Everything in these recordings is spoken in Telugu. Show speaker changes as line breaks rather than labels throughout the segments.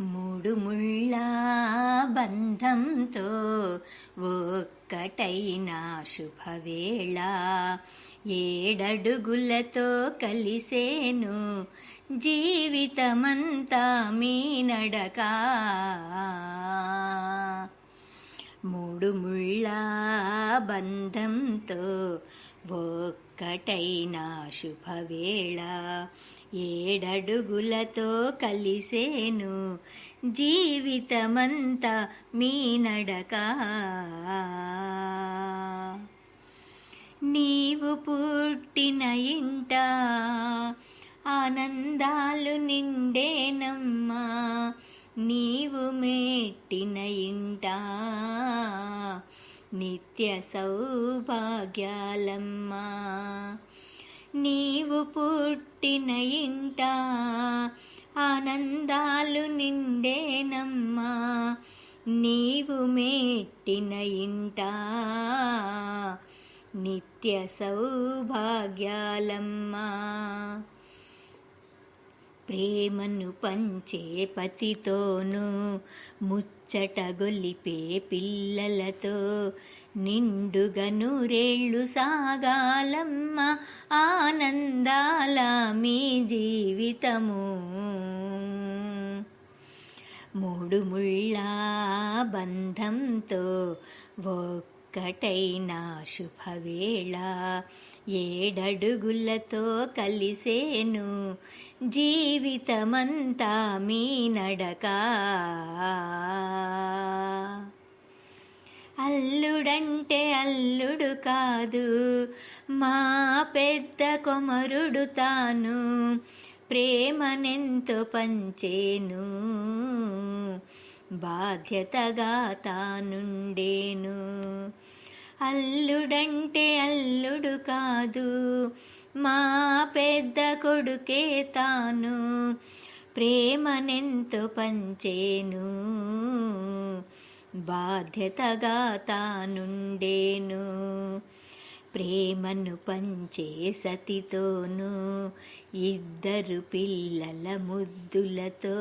మూడు ముళ్ళ బంధంతో ఒక్కటైన శుభవేళ. ఏడడుగులతో కలిసేను జీవితమంతా మీ నడకా. మూడు ముళ్ళ బంధంతో ఒక్కటైన శుభవేళ ఏడడుగులతో కలిసేను జీవితమంతా మీ నడక. నీవు పుట్టిన ఇంట ఆనందాలు నిండేనమ్మా. నీవు మెట్టిన ఇంట నిత్య సౌభాగ్యాలమ్మా. నీవు పుట్టిన ఇంట ఆనందాలు నిండేనమ్మా. నీవు మెట్టిన ఇంట నిత్య సౌభాగ్యాలమ్మా. ప్రేమను పంచే పతితోనూ ముచ్చట గొలిపే పిల్లలతో నిండుగా నూరేళ్ళు సాగాలమ్మ ఆనందాల మీ జీవితము. మూడు ముళ్ళ బంధంతో ఒక్కటైన శుభవేళ ఏడడుగులతో కలిసేను జీవితమంతా మీ నడక. అల్లుడంటే అల్లుడు కాదు మా పెద్ద కొమరుడు తాను. ప్రేమనెంతో పంచేను బాధ్యతగా తానుండేను. అల్లుడంటే అల్లుడు కాదు మా పెద్ద కొడుకే తాను ప్రేమనెంతో పంచేను బాధ్యతగా తానుండేను. ప్రేమను పంచే సతితోనూ ఇద్దరు పిల్లల ముద్దులతో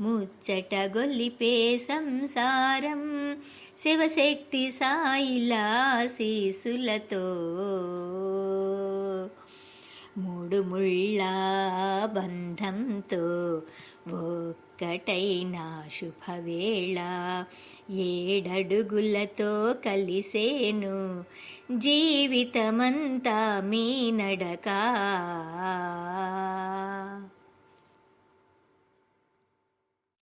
ముచ్చట గొలిపే సంసారం శివశక్తి సాయిలా శీసులతో. మూడు ముళ్ళ బంధంతో ఒక్కటైనా శుభవేళ ఏడడుగులతో కలిసేను. జీవితమంతా మీ నడక